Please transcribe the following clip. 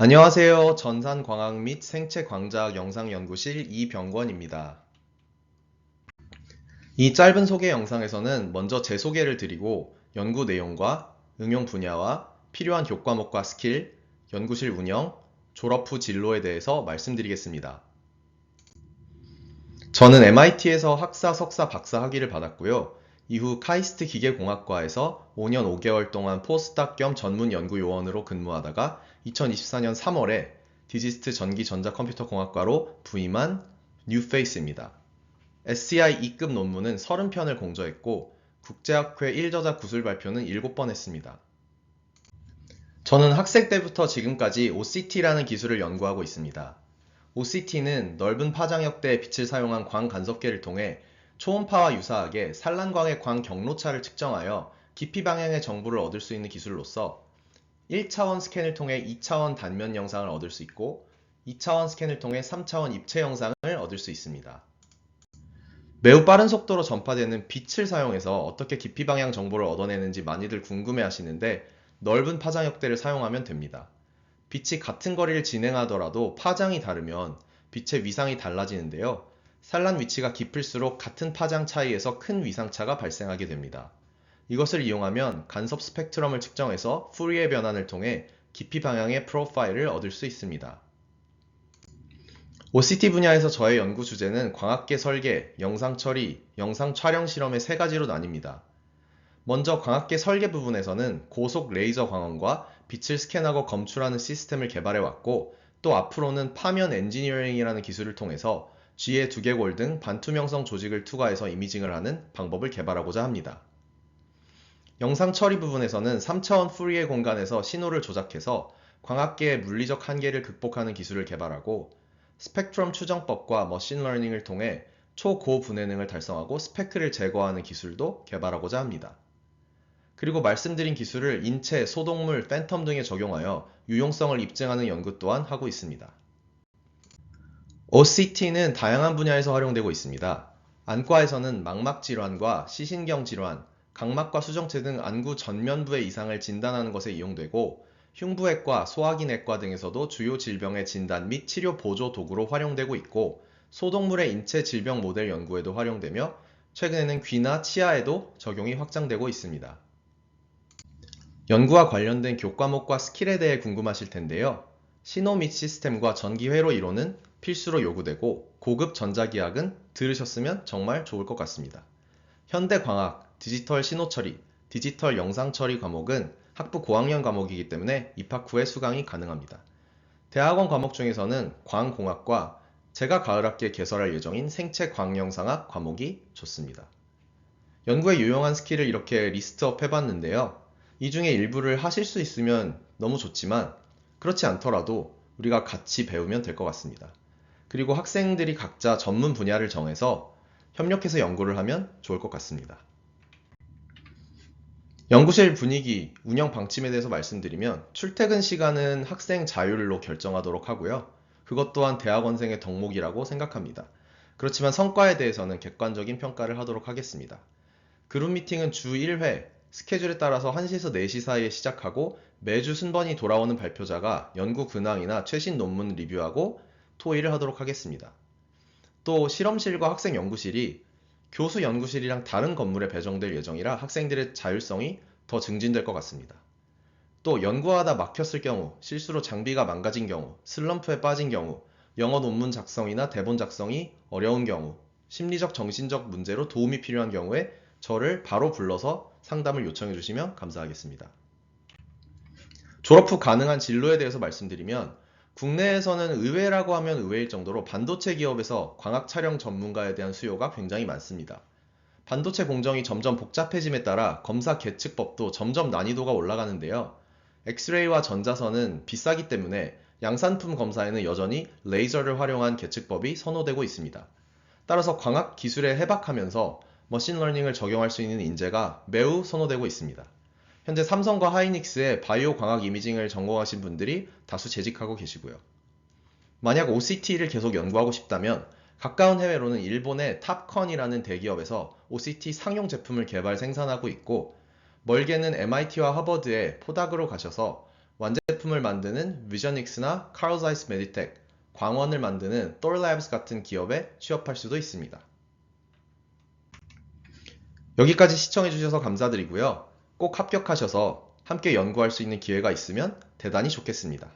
안녕하세요. 전산광학 및 생체광자학 영상연구실 이병권입니다. 이 짧은 소개 영상에서는 먼저 제 소개를 드리고 연구 내용과 응용 분야와 필요한 교과목과 스킬, 연구실 운영, 졸업 후 진로에 대해서 말씀드리겠습니다. 저는 MIT에서 학사, 석사, 박사 학위를 받았고요. 이후 카이스트 기계공학과에서 5년 5개월 동안 포스닥 겸 전문 연구 요원으로 근무하다가 2024년 3월에 디지스트 전기 전자컴퓨터공학과로 부임한 뉴페이스입니다. SCI 2급 논문은 30편을 공저했고 국제학회 1저자 구술 발표는 7번 했습니다. 저는 학생 때부터 지금까지 OCT라는 기술을 연구하고 있습니다. OCT는 넓은 파장역대의 빛을 사용한 광 간섭계를 통해 초음파와 유사하게 산란광의 광 경로차를 측정하여 깊이 방향의 정보를 얻을 수 있는 기술로서 1차원 스캔을 통해 2차원 단면 영상을 얻을 수 있고 2차원 스캔을 통해 3차원 입체 영상을 얻을 수 있습니다. 매우 빠른 속도로 전파되는 빛을 사용해서 어떻게 깊이 방향 정보를 얻어내는지 많이들 궁금해 하시는데 넓은 파장역대를 사용하면 됩니다. 빛이 같은 거리를 진행하더라도 파장이 다르면 빛의 위상이 달라지는데요. 산란 위치가 깊을수록 같은 파장 차이에서 큰 위상차가 발생하게 됩니다. 이것을 이용하면 간섭 스펙트럼을 측정해서 푸리에 변환을 통해 깊이 방향의 프로파일을 얻을 수 있습니다. OCT 분야에서 저의 연구 주제는 광학계 설계, 영상 처리, 영상 촬영 실험의 세 가지로 나뉩니다. 먼저 광학계 설계 부분에서는 고속 레이저 광원과 빛을 스캔하고 검출하는 시스템을 개발해 왔고 또 앞으로는 파면 엔지니어링이라는 기술을 통해서 G의 두개골 등 반투명성 조직을 투과해서 이미징을 하는 방법을 개발하고자 합니다. 영상 처리 부분에서는 3차원 푸리에 공간에서 신호를 조작해서 광학계의 물리적 한계를 극복하는 기술을 개발하고 스펙트럼 추정법과 머신러닝을 통해 초고분해능을 달성하고 스페크를 제거하는 기술도 개발하고자 합니다. 그리고 말씀드린 기술을 인체, 소동물, 팬텀 등에 적용하여 유용성을 입증하는 연구 또한 하고 있습니다. OCT는 다양한 분야에서 활용되고 있습니다. 안과에서는 망막 질환과 시신경 질환, 각막과 수정체 등 안구 전면부의 이상을 진단하는 것에 이용되고 흉부외과, 소화기내과 등에서도 주요 질병의 진단 및 치료 보조 도구로 활용되고 있고 소동물의 인체 질병 모델 연구에도 활용되며 최근에는 귀나 치아에도 적용이 확장되고 있습니다. 연구와 관련된 교과목과 스킬에 대해 궁금하실 텐데요. 신호 및 시스템과 전기 회로 이론은 필수로 요구되고 고급 전자기학은 들으셨으면 정말 좋을 것 같습니다. 현대광학, 디지털 신호처리, 디지털 영상처리 과목은 학부 고학년 과목이기 때문에 입학 후에 수강이 가능합니다. 대학원 과목 중에서는 광공학과 제가 가을 학기에 개설할 예정인 생체 광영상학 과목이 좋습니다. 연구에 유용한 스킬을 이렇게 리스트업 해봤는데요. 이 중에 일부를 하실 수 있으면 너무 좋지만 그렇지 않더라도 우리가 같이 배우면 될 것 같습니다. 그리고 학생들이 각자 전문 분야를 정해서 협력해서 연구를 하면 좋을 것 같습니다. 연구실 분위기, 운영 방침에 대해서 말씀드리면 출퇴근 시간은 학생 자율로 결정하도록 하고요. 그것 또한 대학원생의 덕목이라고 생각합니다. 그렇지만 성과에 대해서는 객관적인 평가를 하도록 하겠습니다. 그룹 미팅은 주 1회, 스케줄에 따라서 1시에서 4시 사이에 시작하고 매주 순번이 돌아오는 발표자가 연구 근황이나 최신 논문 리뷰하고 토의를 하도록 하겠습니다. 또 실험실과 학생 연구실이 교수 연구실이랑 다른 건물에 배정될 예정이라 학생들의 자율성이 더 증진될 것 같습니다. 또 연구하다 막혔을 경우, 실수로 장비가 망가진 경우, 슬럼프에 빠진 경우, 영어 논문 작성이나 대본 작성이 어려운 경우, 심리적 정신적 문제로 도움이 필요한 경우에 저를 바로 불러서 상담을 요청해 주시면 감사하겠습니다. 졸업 후 가능한 진로에 대해서 말씀드리면 국내에서는 의외라고 하면 의외일 정도로 반도체 기업에서 광학 촬영 전문가에 대한 수요가 굉장히 많습니다. 반도체 공정이 점점 복잡해짐에 따라 검사 계측법도 점점 난이도가 올라가는데요. 엑스레이와 전자선은 비싸기 때문에 양산품 검사에는 여전히 레이저를 활용한 계측법이 선호되고 있습니다. 따라서 광학 기술에 해박하면서 머신러닝을 적용할 수 있는 인재가 매우 선호되고 있습니다. 현재 삼성과 하이닉스의 바이오 광학 이미징을 전공하신 분들이 다수 재직하고 계시고요. 만약 OCT를 계속 연구하고 싶다면 가까운 해외로는 일본의 탑컨이라는 대기업에서 OCT 상용 제품을 개발 생산하고 있고 멀게는 MIT와 하버드에 포닥으로 가셔서 완제품을 만드는 Carl Zeiss Meditech, 광원을 만드는 Labs 같은 기업에 취업할 수도 있습니다. 여기까지 시청해주셔서 감사드리고요. 꼭 합격하셔서 함께 연구할 수 있는 기회가 있으면 대단히 좋겠습니다.